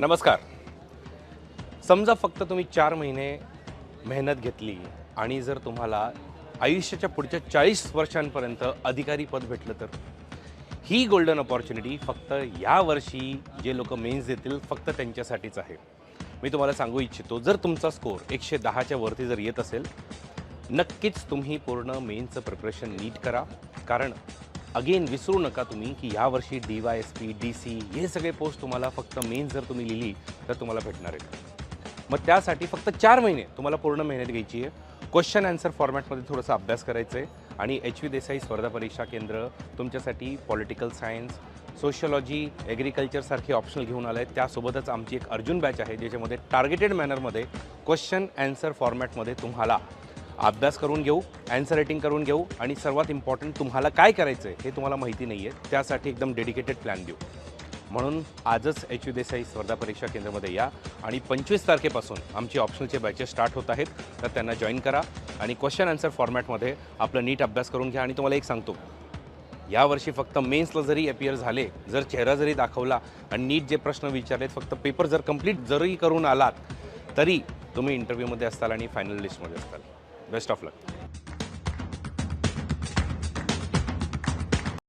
नमस्कार. समजा फक्त तुम्ही चार महिने मेहनत घेतली आणि जर तुम्हाला आयुष्याच्या पुढच्या चाळीस वर्षांपर्यंत अधिकारी पद भेटलं तर? ही गोल्डन अपॉर्च्युनिटी फक्त या वर्षी जे लोक मेन्स देतील फक्त त्यांच्यासाठीच आहे. मी तुम्हाला सांगू इच्छितो जर तुमचा स्कोर एकशे दहाच्या वरती जर येत असेल नक्कीच तुम्ही पूर्ण मेन्सचं प्रिपरेशन नीट करा. कारण अगेन विसरू नका तुम्ही की यावर्षी D Y S P D C हे सगळे पोस्ट तुम्हाला फक्त मेन जर तुम्ही लिहिली तर तुम्हाला भेटणार आहेत. मग त्यासाठी फक्त चार महिने तुम्हाला पूर्ण मेहनत घ्यायची आहे. क्वेश्चन आन्सर फॉर्मॅटमध्ये थोडासा अभ्यास करायचा आहे आणि एच व्ही देसाई स्पर्धा परीक्षा केंद्र तुमच्यासाठी पॉलिटिकल सायन्स सोशियोलॉजी ॲग्रिकल्चरसारखे ऑप्शनल घेऊन आलं आहे त्यासोबतच आमची एक अर्जुन बॅच आहे ज्याच्यामध्ये टार्गेटेड मॅनरमध्ये क्वेश्चन आन्सर फॉर्मॅटमध्ये तुम्हाला अभ्यास करून घेऊ ॲन्सर रेटिंग करून घेऊ आणि सर्वात इम्पॉर्टंट तुम्हाला काय करायचं आहे हे तुम्हाला माहिती नाही आहे त्यासाठी एकदम डेडिकेटेड प्लॅन देऊ. म्हणून आजच एच यू देसाई स्पर्धा परीक्षा केंद्रामध्ये या आणि पंचवीस तारखेपासून आमची ऑप्शनचे बॅचेस स्टार्ट होत आहेत तर त्यांना जॉईन करा आणि क्वेश्चन आन्सर फॉर्मॅटमध्ये आपलं नीट अभ्यास करून घ्या. आणि तुम्हाला एक सांगतो यावर्षी फक्त मेन्सला जरी अपियर झाले जर चेहरा जरी दाखवला आणि नीट जे प्रश्न विचारलेत फक्त पेपर जर कंप्लीट जरी करून आलात तरी तुम्ही इंटरव्ह्यूमध्ये असताल आणि फायनल लिस्टमध्ये असताल. Best of luck.